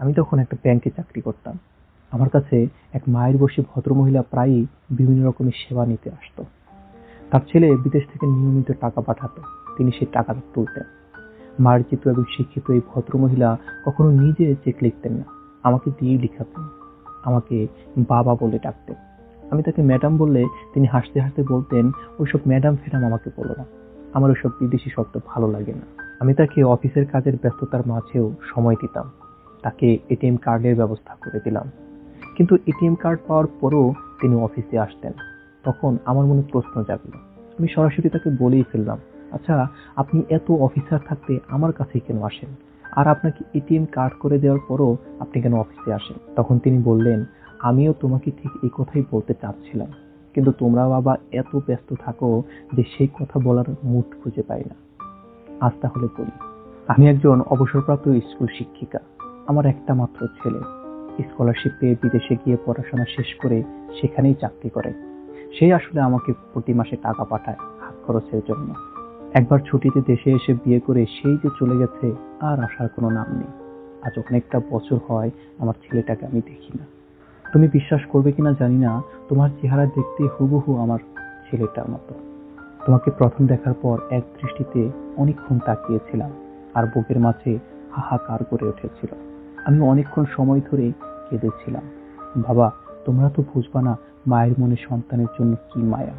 আমি তখন একটা ব্যাংকে চাকরি করতাম। আমার কাছে এক মায়ের বসে ভদ্রমহিলা প্রায়ই বিভিন্ন রকমের সেবা নিতে আসতো। তার ছেলে বিদেশ থেকে নিয়মিত টাকা পাঠাতো, তিনি সেই টাকাটা তুলতেন। মার্জিত এবং শিক্ষিত এই ভদ্রমহিলা কখনো নিজে চেক লিখতেন না, আমাকে দিয়েই লিখাতেন। আমাকে বাবা বলে ডাকতেন। আমি তাকে ম্যাডাম বললে তিনি হাসতে হাসতে বলতেন, ওইসব ম্যাডাম ফেডাম আমাকে বলো না। আমার ওইসব বিদেশি শব্দ ভালো লাগে না। আমি তাকে অফিসের কাজের ব্যস্ততার মাঝেও সময় দিতাম। তাকে এটিএম কার্ডের ব্যবস্থা করে দিলাম। কিন্তু এটিএম কার্ড পাওয়ার পরও তিনি অফিসে আসতেন। তখন আমার মনে প্রশ্ন জাগল। আমি সরাসরি তাকে বলেই ফেললাম আচ্ছা আপনি এত অফিসার থাকতে আমার কাছেই কেন আসেন? আর আপনাকে এটিএম কার্ড করে দেওয়ার পরও আপনি কেন অফিসে আসেন? তখন তিনি বললেন, আমিও তোমাকে ঠিক এই কথাই বলতে চাচ্ছিলাম। কিন্তু তোমরা বাবা এত ব্যস্ত থাকো যে সেই কথা বলার মুড খুঁজে পাই না। আজ তাহলে বলি, আমি একজন অবসরপ্রাপ্ত স্কুল শিক্ষিকা। আমার একটা মাত্র ছেলে। স্কলারশিপ পেয়ে বিদেশে গিয়ে পড়াশোনা শেষ করে সেখানেই চাকরি করে। সেই আসলে আমাকে প্রতি মাসে টাকা পাঠায় হাত খরচের জন্য। একবার ছুটিতে দেশে এসে বিয়ে করে সেই যে চলে গেছে, আর আসার কোনো নাম নেই। আজ অনেকটা বছর হয় আমার ছেলেটাকে আমি দেখি না। তুমি বিশ্বাস করবে কিনা জানি না, তোমার চেহারা দেখতে হুবহু আমার ছেলেটার মতো। তোমাকে প্রথম দেখার পর এক দৃষ্টিতে অনেকক্ষণ তাকিয়েছিলাম, আর বুকের মাঝে হাহাকার করে উঠেছিল। আমি অনেকক্ষণ সময় ধরে কেঁদেছিলাম। বাবা, তোমরা তো বুঝবা না মায়ের মনে সন্তানের জন্য কি মায়া।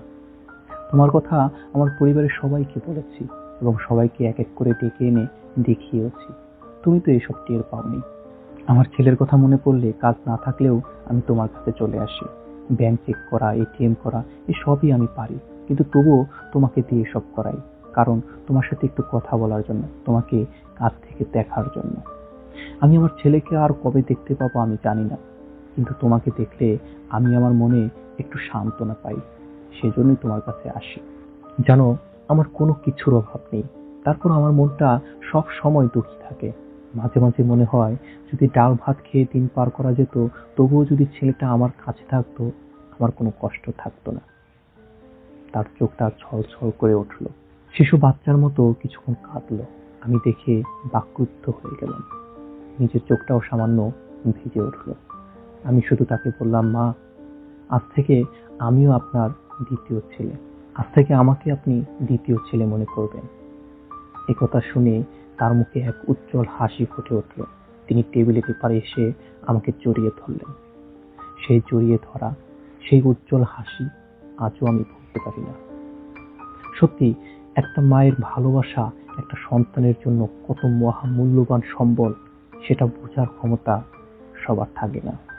তোমার কথা আমার পরিবারের সবাইকে বলেছি এবং সবাইকে এক এক করে ডেকে এনে দেখিয়েছি তুমি তো এসব টের পাওনি। আমার ছেলের কথা মনে পড়লে কাজ না থাকলেও আমি তোমার কাছে চলে আসি। ব্যাংক চেক করা এটিএম করা, এসবই আমি পারি। কিন্তু তবুও তোমাকে দিয়ে সব করাই। কারণ তোমার সাথে একটু কথা বলার জন্য, তোমাকে কাজ থেকে দেখার জন্য। আমি আমার ছেলেকে আর কবে দেখতে পাবো আমি জানি না। কিন্তু তোমাকে দেখলে আমি আমার মনে একটু সান্ত্বনা পাই, সেজন্যই তোমার কাছে আসি। জানো, আমার কোনো কিছুর অভাব নেই। তারপর আমার মনটা সব সময় দুঃখী থাকে। মাঝে মাঝে মনে হয়, যদি ডাল ভাত খেয়ে দিন পার করা যেত, তবুও যদি ছেলেটা আমার কাছে থাকতো, আমার কোনো কষ্ট থাকতো না। তার চোখটা ছল ছল করে উঠল। শিশু বাচ্চার মতো কিছুক্ষণ কাঁদলো। আমি দেখে বাক্রুদ্ধ হয়ে গেলাম। নিজের চোখটাও সামান্য ভিজে উঠল। আমি শুধু তাকে বললাম, মা, আজ থেকে আমিও আপনার দ্বিতীয় ছেলে। আজ থেকে আমাকে আপনি দ্বিতীয় ছেলে মনে করবেন। একথা শুনে তার মুখে এক উজ্জ্বল হাসি ফুটে উঠল। তিনি টেবিলের পারে এসে আমাকে জড়িয়ে ধরলেন। সেই জড়িয়ে ধরা, সেই উজ্জ্বল হাসি আজও আমি ভুলতে পারি না। সত্যি, একটা মায়ের ভালোবাসা একটা সন্তানের জন্য কত মহামূল্যবান সম্বল। সেটা বোঝার ক্ষমতা সবার থাকে না।